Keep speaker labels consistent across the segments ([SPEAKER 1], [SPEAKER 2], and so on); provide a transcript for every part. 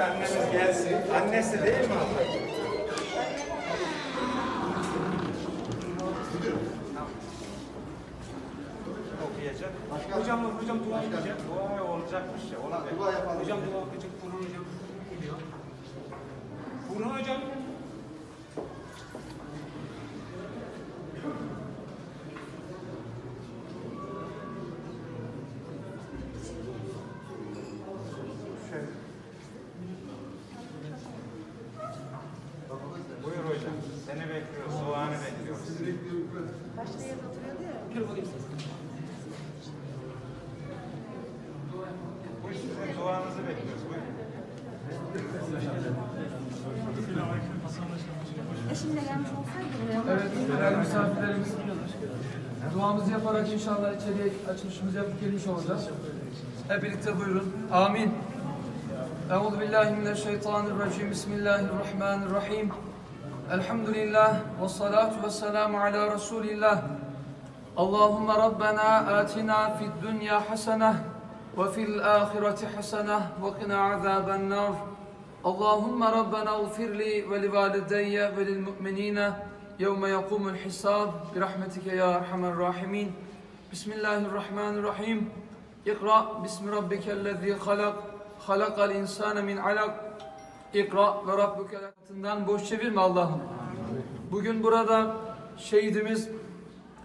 [SPEAKER 1] Evet annemiz gelsin. Annesi değil mi abla? Okuyacak. Hocam hocam dua edecek. Dua olacakmış ya. Ona
[SPEAKER 2] Dua yapalım.
[SPEAKER 1] Hocam dua okuyacak. Burhan hocam geliyor. Burhan hocam. Buyur hocam. Seni bekliyoruz. Duanı bekliyoruz.
[SPEAKER 3] Başka yerde oturuyordu ya.
[SPEAKER 1] Buyur sizin duanızı bekliyoruz. Buyurun.
[SPEAKER 3] Eşimle gelmiş olsaydı.
[SPEAKER 4] Evet, değerli misafirlerimiz duamızı yaparak inşallah içeriye açılışımızı yapıp gelmiş olacağız. Hep birlikte buyurun. Amin. Euzu billahi mineşşeytanirracim. Bismillahirrahmanirrahim. Elhamdülillah ve salatu ve selamu ala Resulillah. Atina fid dünya hasene ve fil ahireti hasene ve qina azaben nar. Allahümme Rabbena ufirli ve li valideyye ve lil mu'minine yevme yakumul hisab bi rahmetike ya erhamer rahimin. Bismillahirrahmanirrahim. İkra bismi rabbikellezî halak. Halakal insane min alak. İkra ve akatından boş çevirme Allah'ım. Bugün burada şehidimiz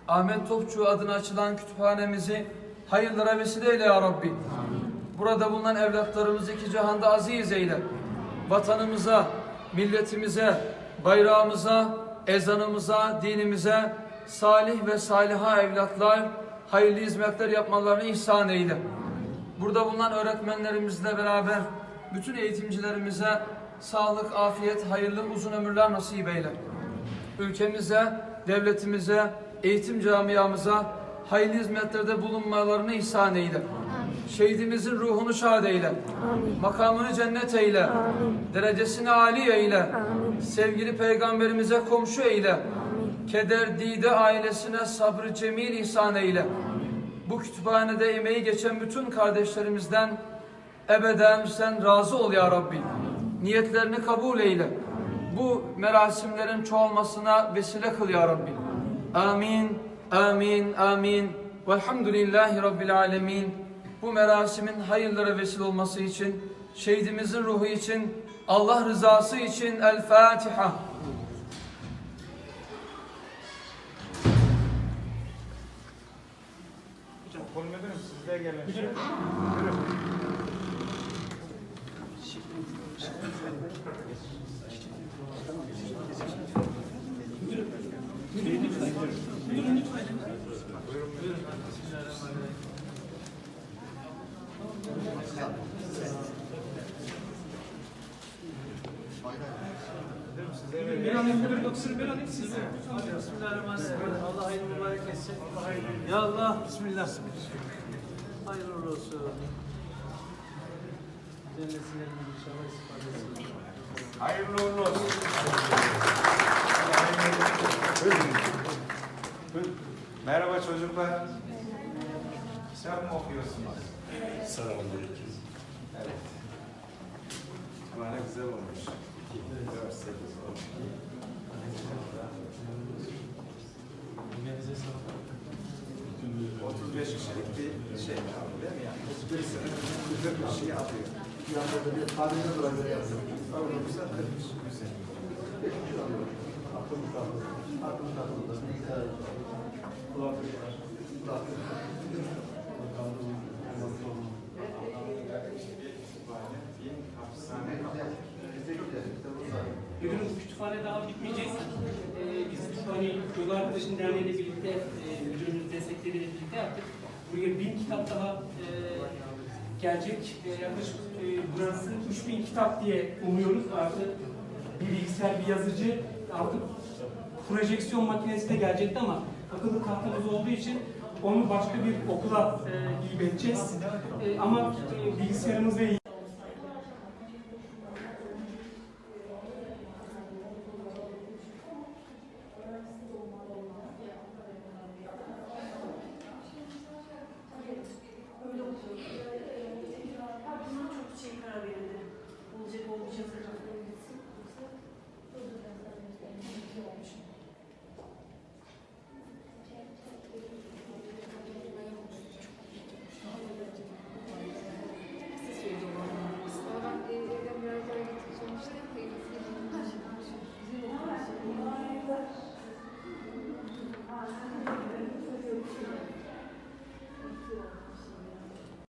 [SPEAKER 4] Ahmet Topçu adına açılan kütüphanemizi hayırlara vesile eyle ya Rabbi. Burada bulunan evlatlarımızı iki cihanda aziz eyle. Vatanımıza, milletimize, bayrağımıza, ezanımıza, dinimize salih ve saliha evlatlar, hayırlı hizmetler yapmalarını ihsan eyle. Burada bulunan öğretmenlerimizle beraber bütün eğitimcilerimize sağlık, afiyet, hayırlı uzun ömürler nasip eyle ülkemize, devletimize, eğitim camiamıza hayırlı hizmetlerde bulunmalarını ihsan eyle. Şehidimizin ruhunu şad eyle. Makamını cennet eyle. Derecesini âli eyle. Sevgili peygamberimize komşu eyle. Keder dide ailesine sabrı cemil ihsan eyle. Bu kütüphanede emeği geçen bütün kardeşlerimizden ebeden sen razı ol ya Rabbi. Niyetlerini kabul eyle. Bu merasimlerin çoğalmasına vesile kıl ya Rabbi. Amin, amin, amin. Velhamdülillahi Rabbil alemin. Bu merasimin hayırlara vesile olması için, şehidimizin ruhu için, Allah rızası için El Fatiha.
[SPEAKER 1] Kol müdürüm siz de gelin. Buyurun. Müdürüm
[SPEAKER 5] Bir an müdür doktor bir an size. Bismillahirrahmanirrahim. Allah hayırlı mübarek etsin. Ya Allah bismillah. Hayırlı olsun. Cennetine inşallah istifade etsin.
[SPEAKER 1] Hayırlı olsun. Merhaba çocuklar. Kitap mı okuyorsunuz?
[SPEAKER 6] Selamünaleyküm.
[SPEAKER 1] 8'e varmış. 2, 4,
[SPEAKER 5] 8 varmış.
[SPEAKER 1] beş kişilik bir şey abi değil mi yani? 35 sene 40 kişiyi şey alıyor.
[SPEAKER 2] Bir anda da bir tadında bırakıyor yapıyor.
[SPEAKER 1] Avrupa'sa 40 kişi güzel.
[SPEAKER 2] Aklım kaldı. Aklım kaldı. Kulaklık var. Kulaklık var.
[SPEAKER 7] Kütüphane daha bitmeyecek. Ee, biz hani Yol Arkadaşın Derneği'yle birlikte, e, müdürümüz destekleriyle birlikte yaptık. Buraya bin kitap daha e, gelecek. E, yaklaşık e, burası 3000 kitap diye umuyoruz. Artık bir bilgisayar, bir yazıcı, artık projeksiyon makinesi de gelecekti ama akıllı tahtamız olduğu için onu başka bir okula e, hibe edeceğiz. E, ama e, bilgisayarımız ve